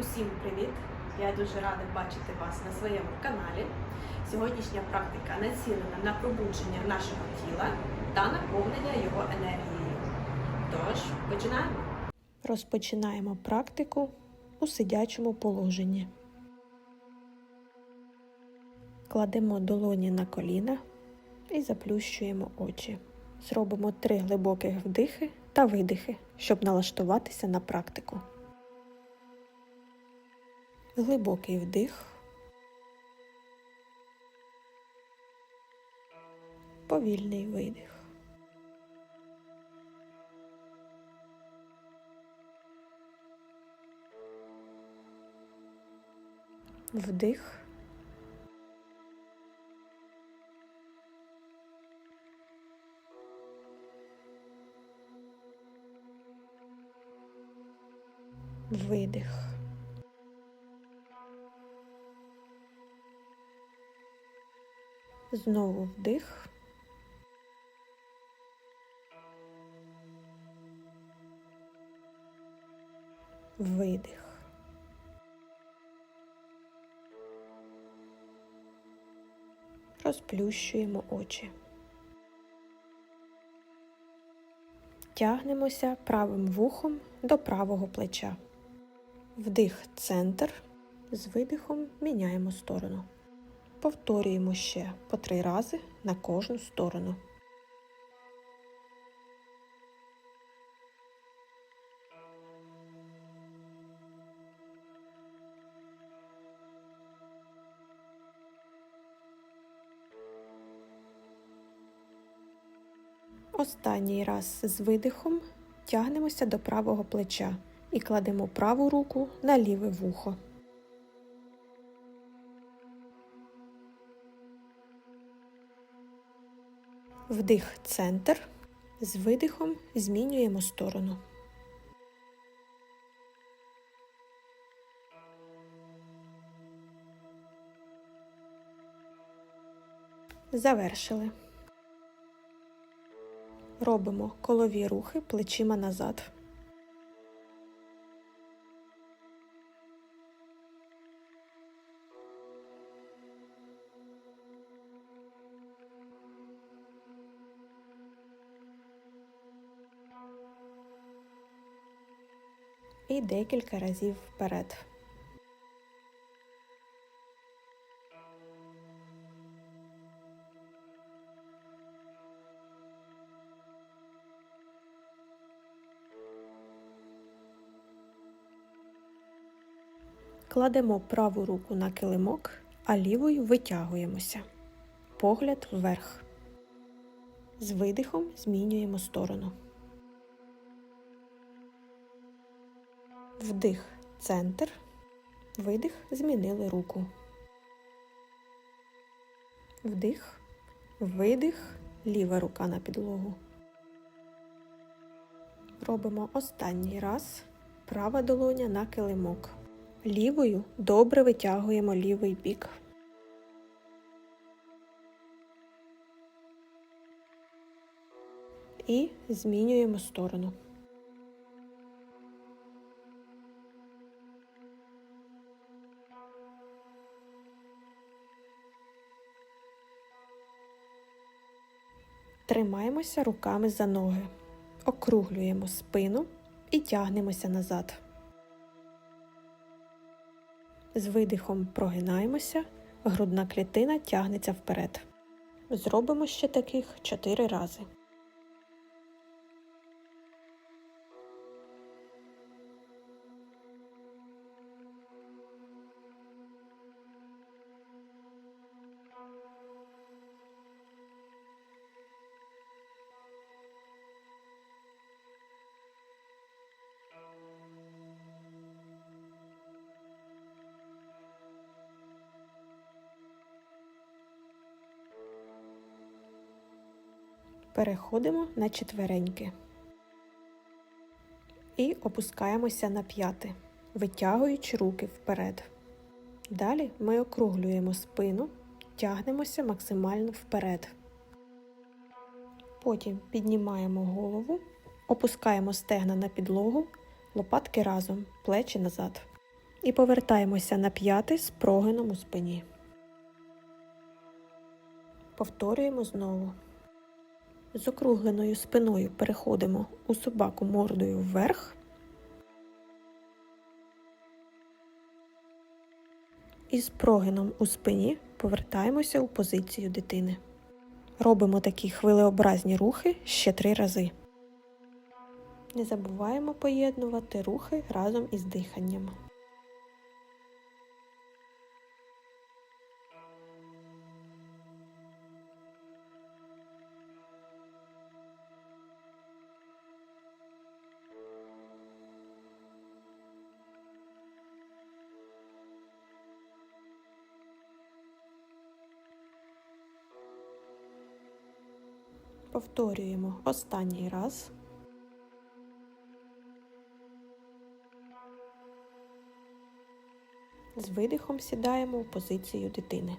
Усім привіт! Я дуже рада бачити вас на своєму каналі. Сьогоднішня практика націлена на пробудження нашого тіла та наповнення його енергією. Тож, починаємо. Розпочинаємо практику у сидячому положенні. Кладемо долоні на коліна і заплющуємо очі. Зробимо три глибоких вдихи та видихи, щоб налаштуватися на практику. Глибокий вдих. Повільний видих. Вдих. Видих. Знову вдих. Видих. Розплющуємо очі. Тягнемося правим вухом до правого плеча. Вдих центр. З видихом міняємо сторону. Повторюємо ще по три рази на кожну сторону. Останній раз з видихом тягнемося до правого плеча і кладемо праву руку на ліве вухо. Вдих центр. З видихом змінюємо сторону. Завершили. Робимо колові рухи плечима назад. І декілька разів вперед. Кладемо праву руку на килимок, а лівою витягуємося. Погляд вверх. З видихом змінюємо сторону. Вдих центр. Видих змінили руку. Вдих, видих, ліва рука на підлогу. Робимо останній раз. Права долоня на килимок. Лівою добре витягуємо лівий бік. І змінюємо сторону. Тримаємося руками за ноги, округлюємо спину і тягнемося назад. З видихом прогинаємося, грудна клітина тягнеться вперед. Зробимо ще таких 4 рази. Переходимо на четвереньки і опускаємося на п'яти, витягуючи руки вперед. Далі ми округлюємо спину, тягнемося максимально вперед. Потім піднімаємо голову, опускаємо стегна на підлогу, лопатки разом, плечі назад. і повертаємося на п'ятий з прогином у спині. Повторюємо знову. З округленою спиною переходимо у собаку мордою вверх. І з прогином у спині повертаємося у позицію дитини. Робимо такі хвилеобразні рухи ще три рази. Не забуваємо поєднувати рухи разом із диханням. Повторюємо останній раз. З видихом сідаємо у позицію дитини.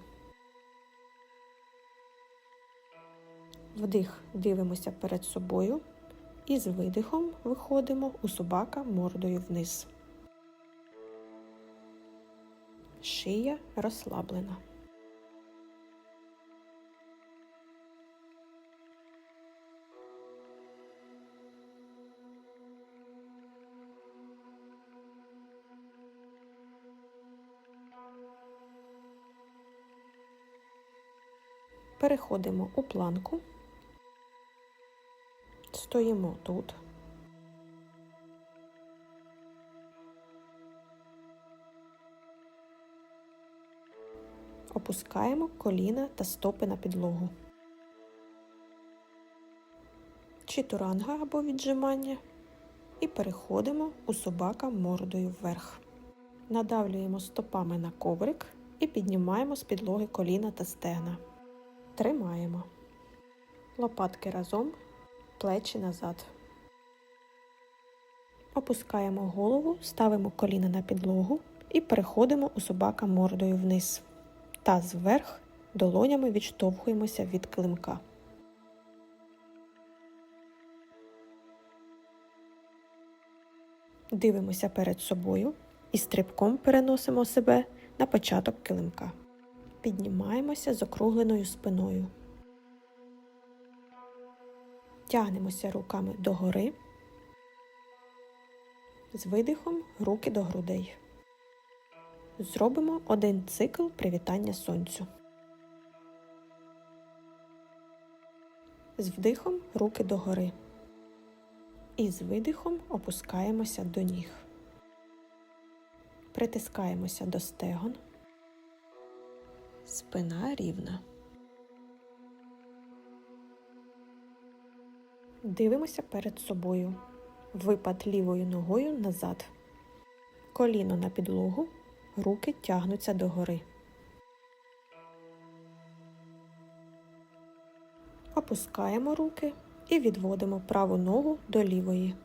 Вдих дивимося перед собою і з видихом виходимо у собака мордою вниз. Шия розслаблена. Переходимо у планку. Стоїмо тут. Опускаємо коліна та стопи на підлогу. Читуранга або віджимання. І переходимо у собака мордою вверх. Надавлюємо стопами на коврик і піднімаємо з підлоги коліна та стегна. Тримаємо. Лопатки разом, плечі назад. Опускаємо голову, ставимо коліна на підлогу і переходимо у собака мордою вниз. Таз вверх, долонями відштовхуємося від килимка. Дивимося перед собою і стрибком переносимо себе на початок килимка. Піднімаємося з округленою спиною. Тягнемося руками догори. З видихом руки до грудей. Зробимо один цикл привітання сонцю. З вдихом руки догори. І з видихом опускаємося до ніг. Притискаємося до стегон. Спина рівна. Дивимося перед собою. Випад лівою ногою назад. Коліно на підлогу, руки тягнуться догори. Опускаємо руки і відводимо праву ногу до лівої.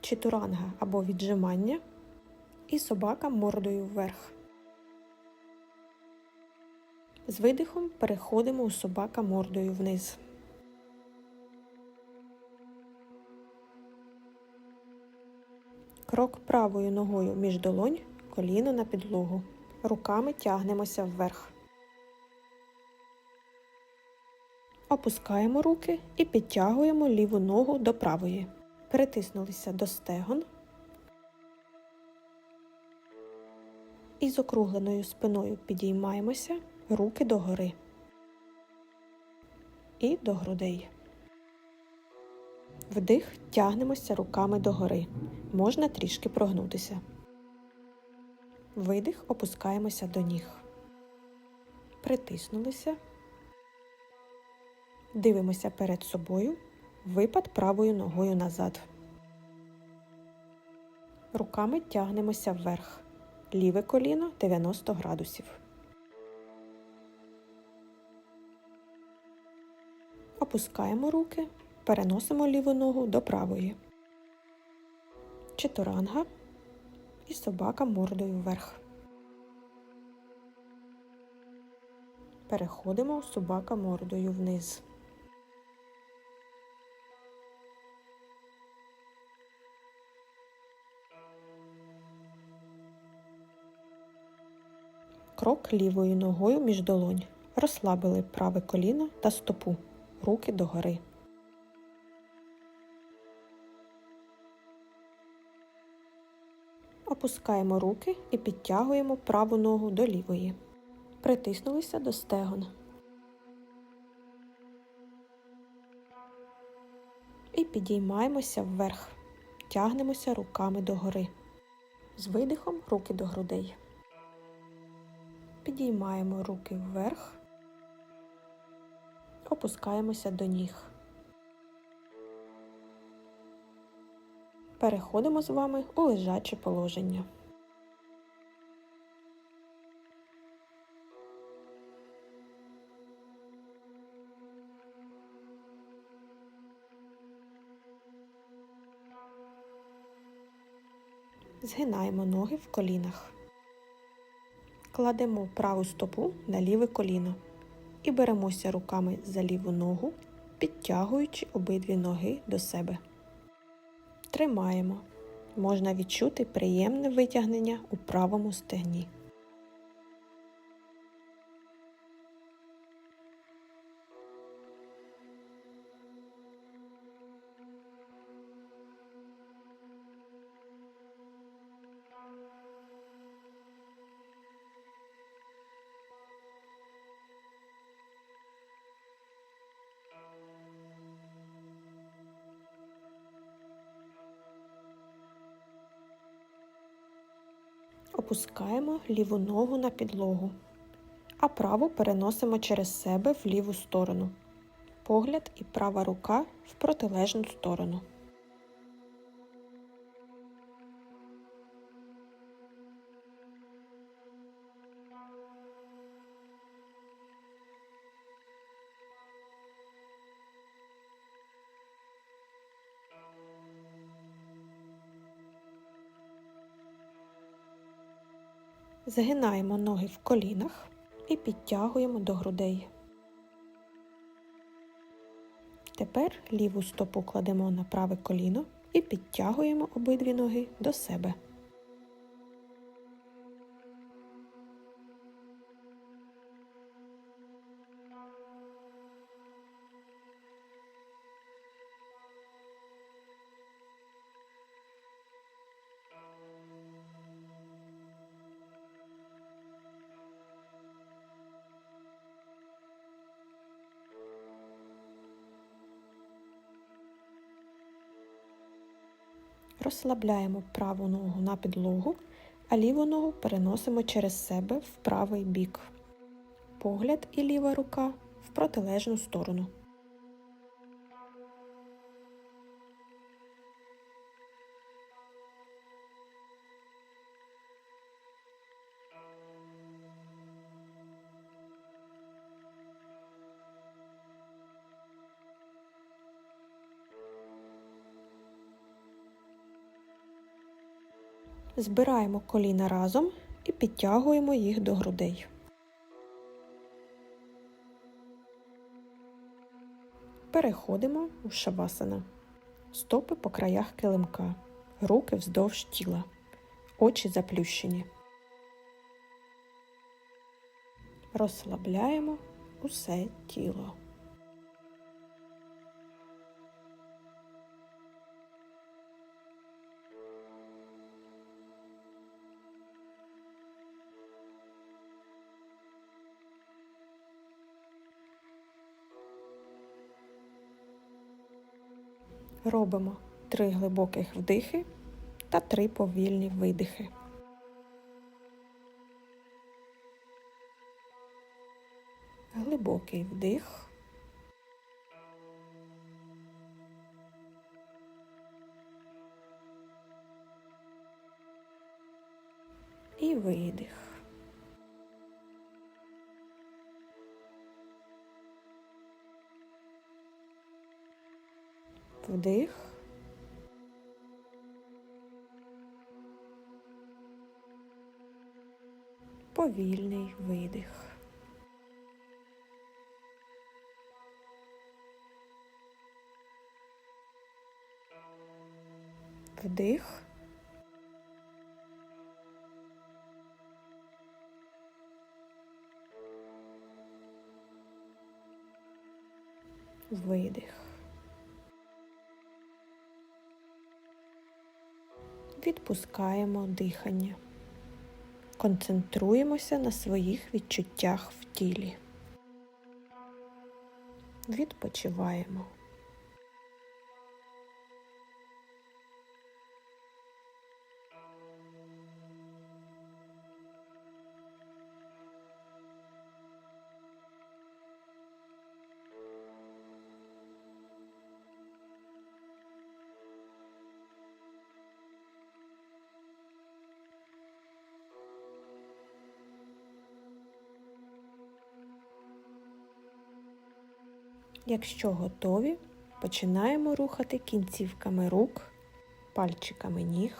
Читуранга або віджимання. І собака мордою вверх. З видихом переходимо у собака мордою вниз. Крок правою ногою між долонь, коліно на підлогу. Руками тягнемося вверх. Опускаємо руки і підтягуємо ліву ногу до правої. Перетиснулися до стегон. І з округленою спиною підіймаємося, руки догори. І до грудей. Вдих тягнемося руками догори. Можна трішки прогнутися. Видих опускаємося до ніг. Притиснулися. Дивимося перед собою. Випад правою ногою назад. Руками тягнемося вверх. Ліве коліно 90 градусів. Опускаємо руки, переносимо ліву ногу до правої. Читуранга і собака мордою вверх. Переходимо собака мордою вниз. крок лівою ногою між долонь. Розслабили праве коліно та стопу. Руки догори. Опускаємо руки і підтягуємо праву ногу до лівої. Притиснулися до стегон. І підіймаємося вверх. Тягнемося руками догори. З видихом руки до грудей. Підіймаємо руки вверх. Опускаємося до ніг. Переходимо з вами у лежаче положення. Згинаємо ноги в колінах. Кладемо праву стопу на ліве коліно і беремося руками за ліву ногу, підтягуючи обидві ноги до себе. Тримаємо. Можна відчути приємне витягнення у правому стегні. Опускаємо ліву ногу на підлогу, а праву переносимо через себе в ліву сторону. Погляд і права рука в протилежну сторону. Загинаємо ноги в колінах і підтягуємо до грудей. Тепер ліву стопу кладемо на праве коліно і підтягуємо обидві ноги до себе. Розслабляємо праву ногу на підлогу, а ліву ногу переносимо через себе в правий бік. Погляд і ліва рука в протилежну сторону. Збираємо коліна разом і підтягуємо їх до грудей. Переходимо у шавасана. Стопи по краях килимка, руки вздовж тіла, очі заплющені. Розслабляємо усе тіло. Робимо три глибоких вдихи та три повільні видихи. Глибокий вдих. вдих. Повільний видих. Вдих. Видих. Відпускаємо дихання. Концентруємося на своїх відчуттях в тілі. Відпочиваємо. Якщо готові, починаємо рухати кінцівками рук, пальчиками ніг.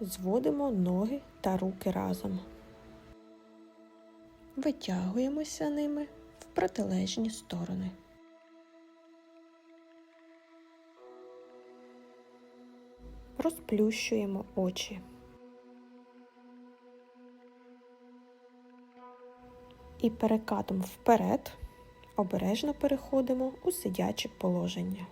Зводимо ноги та руки разом. Витягуємося ними в протилежні сторони. Розплющуємо очі. І перекатом вперед обережно переходимо у сидяче положення.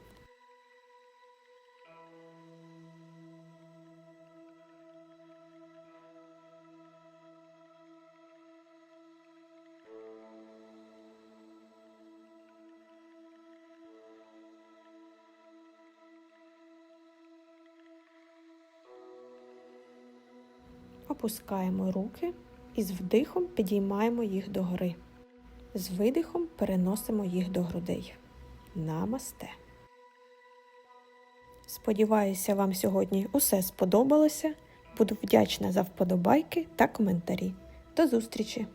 Опускаємо руки і з вдихом підіймаємо їх догори. З видихом переносимо їх до грудей. Намасте. Сподіваюся, вам сьогодні усе сподобалося. Буду вдячна за вподобайки та коментарі. До зустрічі!